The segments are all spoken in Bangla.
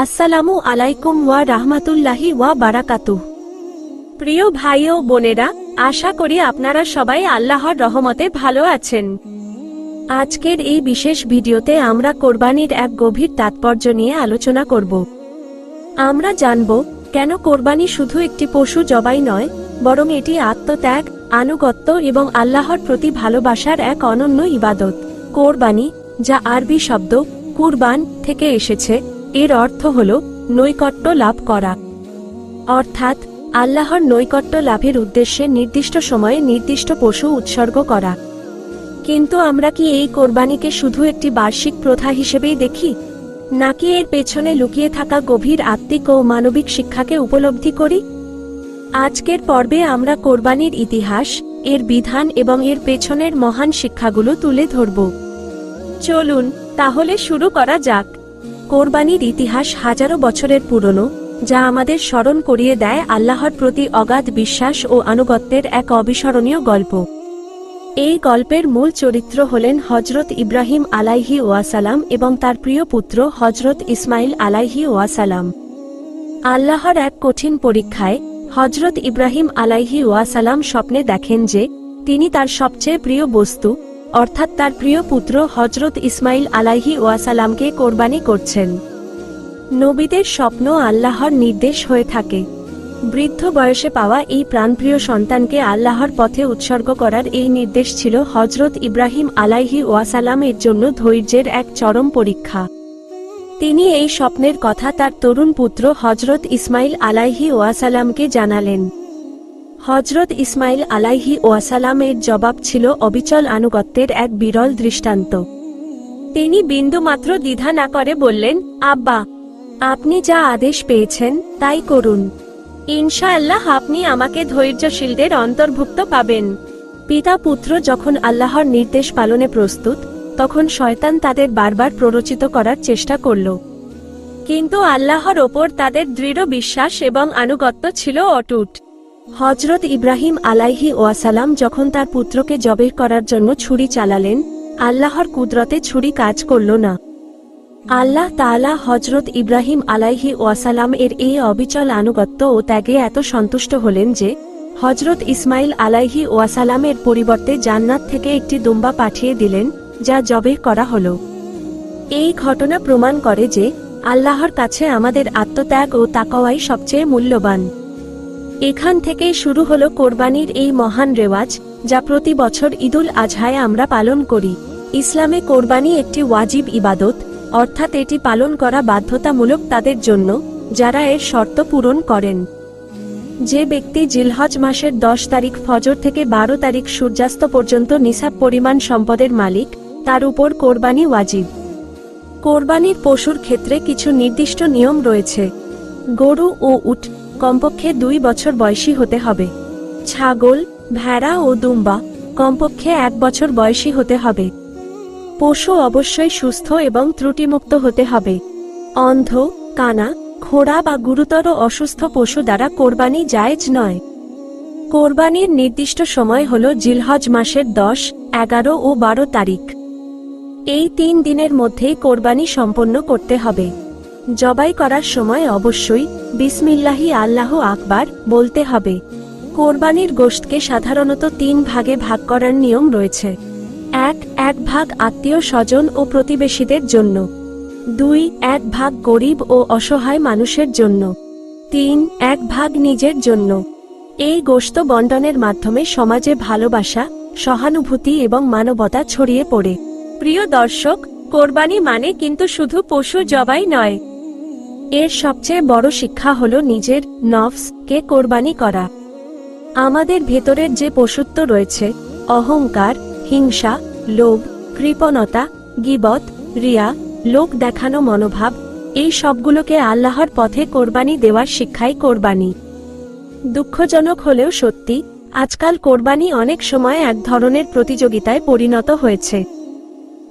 আসসালামু আলাইকুম ওয়া রাহমাতুল্লাহি ওয়া বারাকাতু প্রিয় ভাই ও বোনেরা, আশা করি আপনারা সবাই আল্লাহর রহমতে ভালো আছেন। আজকের এই বিশেষ ভিডিওতে আমরা কোরবানির এক গভীর তাৎপর্য নিয়ে আলোচনা করব। আমরা জানব, কেন কোরবানি শুধু একটি পশু জবাই নয়, বরং এটি আত্মত্যাগ, আনুগত্য এবং আল্লাহর প্রতি ভালোবাসার এক অনন্য ইবাদত। কোরবানি, যা আরবি শব্দ, কুরবান, থেকে এসেছে এর অর্থ হল নৈকট্য লাভ করা। অর্থাৎ আল্লাহর নৈকট্য লাভের উদ্দেশ্যে নির্দিষ্ট সময়ে নির্দিষ্ট পশু উৎসর্গ করা। কিন্তু আমরা কি এই কোরবানিকে শুধু একটি বার্ষিক প্রথা হিসেবেই দেখি? নাকি এর পেছনে লুকিয়ে থাকা গভীর আত্মিক ও মানবিক শিক্ষাকে উপলব্ধি করি? আজকের পর্বে আমরা কোরবানির ইতিহাস, এর বিধান এবং এর পেছনের মহান শিক্ষাগুলো তুলে ধরব। চলুন, তাহলে শুরু করা যাক। কোরবানির ইতিহাস হাজারো বছরের পুরনো, যা আমাদের স্মরণ করিয়ে দেয় আল্লাহর প্রতি অগাধ বিশ্বাস ও আনুগত্যের এক অবিস্মরণীয় গল্প। এই গল্পের মূল চরিত্র হলেন হজরত ইব্রাহিম আলাইহি ওয়াসালাম এবং তার প্রিয় পুত্র হজরত ইসমাইল আলাইহি ওয়াসালাম। আল্লাহর এক কঠিন পরীক্ষায় হজরত ইব্রাহিম আলাইহি ওয়াসালাম স্বপ্নে দেখেন যে, তিনি তার সবচেয়ে প্রিয় বস্তু অর্থাৎ তার প্রিয় পুত্র হজরত ইসমাইল আলাইহি ওয়াসালামকে কোরবানি করছেন। নবীদের স্বপ্ন আল্লাহর নির্দেশ হয়ে থাকে। বৃদ্ধ বয়সে পাওয়া এই প্রাণপ্রিয় সন্তানকে আল্লাহর পথে উৎসর্গ করার এই নির্দেশ ছিল হজরত ইব্রাহিম আলাইহি ওয়াসালামের জন্য ধৈর্যের এক চরম পরীক্ষা। তিনি এই স্বপ্নের কথা তার তরুণ পুত্র হজরত ইসমাইল আলাইহি ওয়াসালামকে জানালেন। হজরত ইসমাইল আলাইহি ওয়াসালামের জবাব ছিল অবিচল আনুগত্যের এক বিরল দৃষ্টান্ত। তিনি বিন্দুমাত্র দ্বিধা না করে বললেন, আব্বা, আপনি যা আদেশ পেয়েছেন, তাই করুন। ইনশাআল্লাহ আপনি আমাকে ধৈর্যশীলদের অন্তর্ভুক্ত পাবেন। পিতা পুত্র যখন আল্লাহর নির্দেশ পালনে প্রস্তুত, তখন শয়তান তাদের বারবার প্ররোচিত করার চেষ্টা করল। কিন্তু আল্লাহর ওপর তাদের দৃঢ় বিশ্বাস এবং আনুগত্য ছিল অটুট। হজরত ইব্রাহিম আলাইহি ওয়াসালাম যখন তার পুত্রকে জবের করার জন্য ছুরি চালালেন, আল্লাহর কুদরতে ছুরি কাজ করল না। আল্লাহ তালা হজরত ইব্রাহিম আলাইহি ওয়াসালাম এর এই অবিচল আনুগত্য ও ত্যাগে এত সন্তুষ্ট হলেন যে হজরত ইসমাইল আলাইহি ওয়াসালামের পরিবর্তে জান্নাত থেকে একটি দুম্বা পাঠিয়ে দিলেন, যা জবে করা হল। এই ঘটনা প্রমাণ করে যে, আল্লাহর কাছে আমাদের আত্মত্যাগ ও তাকওয়াই সবচেয়ে মূল্যবান। এখান থেকেই শুরু হলো কোরবানির এই মহান রেওয়াজ, যা প্রতি বছর ঈদুল আজহায় আমরা পালন করি। ইসলামে কোরবানি একটি ওয়াজিব ইবাদত, অর্থাৎ এটি পালন করা বাধ্যতামূলক তাদের জন্য, যারা এর শর্ত পূরণ করেন। যে ব্যক্তি জিলহজ মাসের দশ তারিখ ফজর থেকে বারো তারিখ সূর্যাস্ত পর্যন্ত নিসাব পরিমাণ সম্পদের মালিক, তার উপর কোরবানি ওয়াজিব। কোরবানির পশুর ক্ষেত্রে কিছু নির্দিষ্ট নিয়ম রয়েছে। গরু ও উট কমপক্ষে দুই বছর বয়সী হতে হবে। ছাগল, ভেড়া ও দুম্বা কমপক্ষে এক বছর বয়সী হতে হবে। পশু অবশ্যই সুস্থ এবং ত্রুটিমুক্ত হতে হবে। অন্ধ, কানা খোড়া বা গুরুতর অসুস্থ পশু দ্বারা কোরবানি জায়েজ নয়। কোরবানির নির্দিষ্ট সময় হল জিলহজ মাসের দশ, এগারো ও বারো তারিখ। এই তিন দিনের মধ্যেই কোরবানি সম্পন্ন করতে হবে। জবাই করার সময় অবশ্যই বিসমিল্লাহি আল্লাহ আকবার বলতে হবে। কোরবানির গোশতকে সাধারণত তিন ভাগে ভাগ করার নিয়ম রয়েছে। এক এক ভাগ আত্মীয় স্বজন ও প্রতিবেশীদের জন্য। দুই, এক ভাগ গরিব ও অসহায় মানুষের জন্য। তিন, এক ভাগ নিজের জন্য। এই গোশত বন্টনের মাধ্যমে সমাজে ভালোবাসা, সহানুভূতি এবং মানবতা ছড়িয়ে পড়ে। প্রিয় দর্শক, কোরবানি মানে কিন্তু শুধু পশু জবাই নয় এর সবচেয়ে বড় শিক্ষা হল নিজের নফস কে কোরবানি করা। আমাদের ভেতরের যে পশুত্ব রয়েছে, অহংকার, হিংসা, লোভ, কৃপণতা, গিবত, রিয়া, লোক দেখানো মনোভাব, এই সবগুলোকে আল্লাহর পথে কোরবানি দেওয়ার শিক্ষাই কোরবানি। দুঃখজনক হলেও সত্যি, আজকাল কোরবানি অনেক সময় এক ধরনের প্রতিযোগিতায় পরিণত হয়েছে।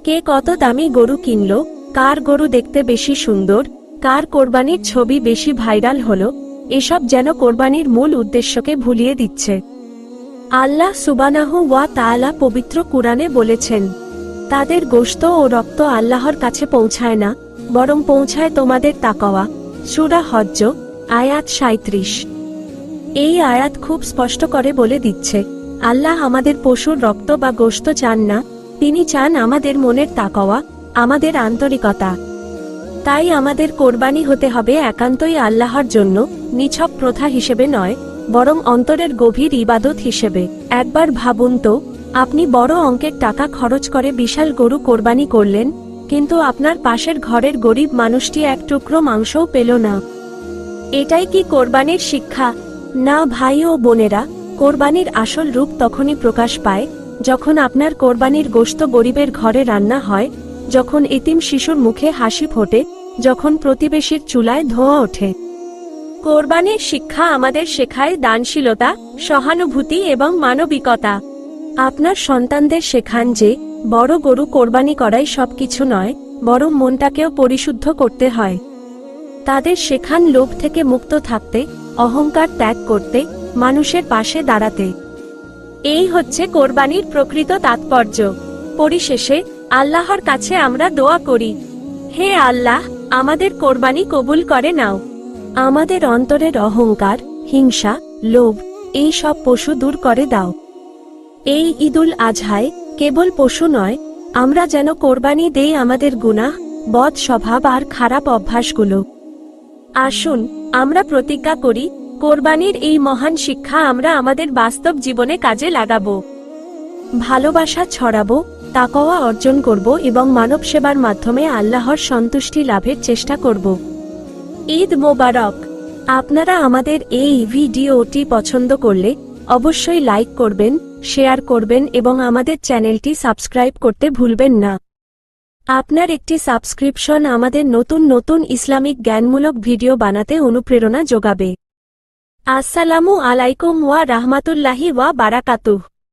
কে কত দামি গরু কিনল, কার গরু দেখতে বেশি সুন্দর কার কোরবানির ছবি বেশি ভাইরাল হলো, এসব যেন কোরবানির মূল উদ্দেশ্যকে ভুলিয়ে দিচ্ছে। আল্লাহ সুবানাহু ওয়া তাআলা পবিত্র কুরআনে বলেছেন, তাদের গোশত ও রক্ত আল্লাহর কাছে পৌঁছায় না, বরং পৌঁছায় তোমাদের তাকওয়া। সুরা হজ্জ, আয়াত সাঁত্রিশ এই আয়াত খুব স্পষ্ট করে বলে দিচ্ছে, আল্লাহ আমাদের পশুর রক্ত বা গোশত চান না, তিনি চান আমাদের মনের তাকওয়া, আমাদের আন্তরিকতা। তাই আমাদের কোরবানি হতে হবে একান্তই আল্লাহর জন্য, নিছক প্রথা হিসেবে নয়, বরং অন্তরের গভীর ইবাদত হিসেবে। একবার ভাবুন তো, আপনি বড় অঙ্কের টাকা খরচ করে বিশাল গরু কোরবানি করলেন, কিন্তু আপনার পাশের ঘরের গরিব মানুষটি এক টুকরো মাংসও পেল না। এটাই কি কোরবানির শিক্ষা? না ভাই ও বোনেরা, কোরবানির আসল রূপ তখনই প্রকাশ পায়, যখন আপনার কোরবানির গোশত গরিবের ঘরে রান্না হয় যখন এতিম শিশুর মুখে হাসি ফোটে, যখন প্রতিবেশীর চুলায় ধোঁয়া ওঠে। কোরবানির শিক্ষা আমাদের শেখায় দানশীলতা, সহানুভূতি এবং মানবিকতা। আপনার সন্তানদের শেখান যে, বড় গরু কোরবানি করাই সবকিছু নয়, বরং মনটাকেও পরিশুদ্ধ করতে হয়। তাদের শেখান লোভ থেকে মুক্ত থাকতে, অহংকার ত্যাগ করতে, মানুষের পাশে দাঁড়াতে। এই হচ্ছে কোরবানির প্রকৃত তাৎপর্য। পরিশেষে আল্লাহর কাছে আমরা দোয়া করি। হে আল্লাহ, আমাদের কোরবানি কবুল করে নাও। আমাদের অন্তরের অহংকার, হিংসা, লোভ, এই সব পশু দূর করে দাও। এই ঈদুল আজহায় কেবল পশু নয়, আমরা যেন কোরবানি দেই আমাদের গুনাহ, বদ স্বভাব আর খারাপ অভ্যাসগুলো। আসুন, আমরা প্রতিজ্ঞা করি, কোরবানির এই মহান শিক্ষা আমরা আমাদের বাস্তব জীবনে কাজে লাগাবো। ভালোবাসা ছড়াবো তাকওয়া অর্জন করব এবং মানব সেবার মাধ্যমে আল্লাহর সন্তুষ্টি লাভের চেষ্টা করব। ঈদ মোবারক। আপনারা আমাদের এই ভিডিওটি পছন্দ করলে অবশ্যই লাইক করবেন, শেয়ার করবেন এবং আমাদের চ্যানেলটি সাবস্ক্রাইব করতে ভুলবেন না। আপনার একটি সাবস্ক্রিপশন আমাদের নতুন নতুন ইসলামিক জ্ঞানমূলক ভিডিও বানাতে অনুপ্রেরণা যোগাবে। আসসালামু আলাইকুম ওয়া রাহমাতুল্লাহি ওয়া বারাকাতুহ।